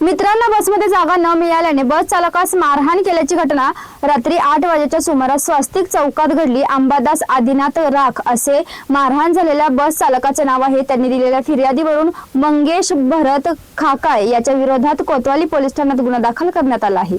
मित्रांना बसमध्ये जागा न मिळाल्याने बस चालकास मारहाण केल्याची घटना रात्री आठ वाजेच्या सुमारास स्वास्तिक चौकात घडली. अंबादास आदिनाथ राख असे मारहाण झालेल्या बस चालकाचे नाव आहे. त्यांनी दिलेल्या फिर्यादीवरून मंगेश भरत खाकाय याच्या विरोधात कोतवाली पोलीस ठाण्यात गुन्हा दाखल करण्यात आला आहे.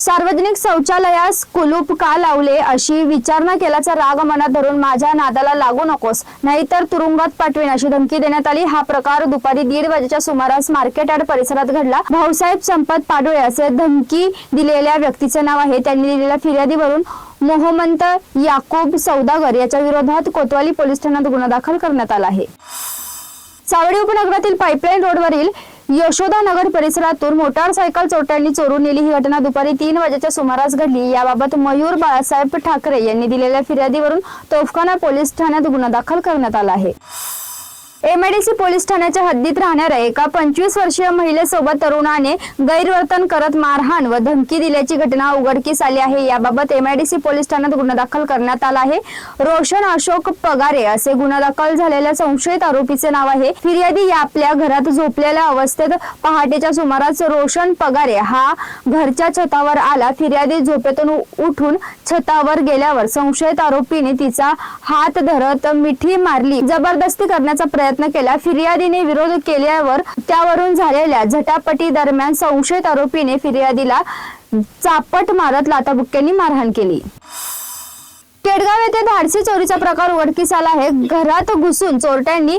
सार्वजनिक शौचालयास कुलूप का लावले अशी विचारणा केल्याचा राग मनात धरून माझ्या नादाला लागू नकोस. नाहीतर तुरुंगात पाठवेन अशी धमकी देण्यात आली. हा प्रकार दुपारी दीड वाजेच्या सुमारास मार्केट यार्ड परिसरात घडला. भाऊसाहेब संपत पाडोळे असे धमकी दिलेल्या व्यक्तीचे नाव आहे. त्यांनी दिलेल्या फिर्यादीवरून मोहमंत याकूब सौदागर याच्या विरोधात कोतवाली पोलीस ठाण्यात गुन्हा दाखल करण्यात आला आहे. सावडी उपनगरातील पाईपलाईन रोडवरील यशोदा नगर परिसरातून मोटारसायकल चोरट्यांनी चोरून नेली ही घटना दुपारी तीन वाजेच्या सुमारास घडली. याबाबत मयूर बाळासाहेब ठाकरे यांनी दिलेल्या फिर्यादीवरून तोफखाना पोलीस ठाण्यात गुन्हा दाखल करण्यात आला आहे. एमआयडीसी पोलीस ठाण्याच्या हद्दीत राहणाऱ्या एका पंचवीस वर्षीय महिलेसोबत तरुणाने गैरवर्तन करत मारहाण व धमकी दिल्याची घटना उघडकीस आली आहे. याबाबत एमआयडीसी पोलीस ठाण्यात गुन्हा दाखल करण्यात आला आहे. रोशन अशोक पगारे असे गुन्हा दाखल झालेल्या संशयित आरोपीचे नाव आहे. फिर्यादी या आपल्या घरात झोपलेल्या अवस्थेत पहाटेच्या सुमारास रोशन पगारे हा घरच्या छतावर आला. फिर्यादी झोपेतून उठून छतावर गेल्यावर संशयित आरोपीने तिचा हात धरत मिठी मारली. जबरदस्ती करण्याचा प्रयत्न प्रयत्न केला. फिर्यादीने विरोध केल्यावर त्यावरून झालेल्या झटापटी दरम्यान संशयित आरोपीने फिर्यादीला चापट मारत लाताबुक्क्यांनी मारहाण केली. केडगाव येथे धाडसी चोरीचा प्रकार उघडकीस आला आहे. घरात घुसून चोरट्यांनी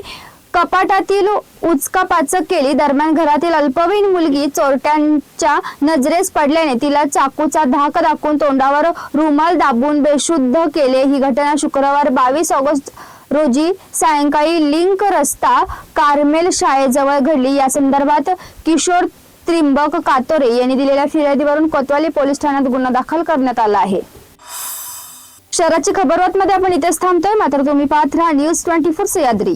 कपाटातील उचकापाचक केली. दरम्यान घरातील अल्पवयीन मुलगी चोरट्यांच्या नजरेस पडल्याने तिला चाकूचा धाक दाखवून तोंडावर रुमाल दाबून बेशुद्ध केले. ही घटना शुक्रवार बावीस ऑगस्ट रोजी सायंकाळी लिंक रस्ता कार्मेल शाळेजवळ घडली. या संदर्भात किशोर त्रिंबक कातोरे यांनी दिलेल्या फिर्यादीवरून कोतवाली पोलीस ठाण्यात गुन्हा दाखल करण्यात आला आहे. शहराची खबरबातमध्ये आपण इथेच थांबतोय. मात्र तुम्ही पाहत राहा न्यूज ट्वेंटी फोर सह्याद्री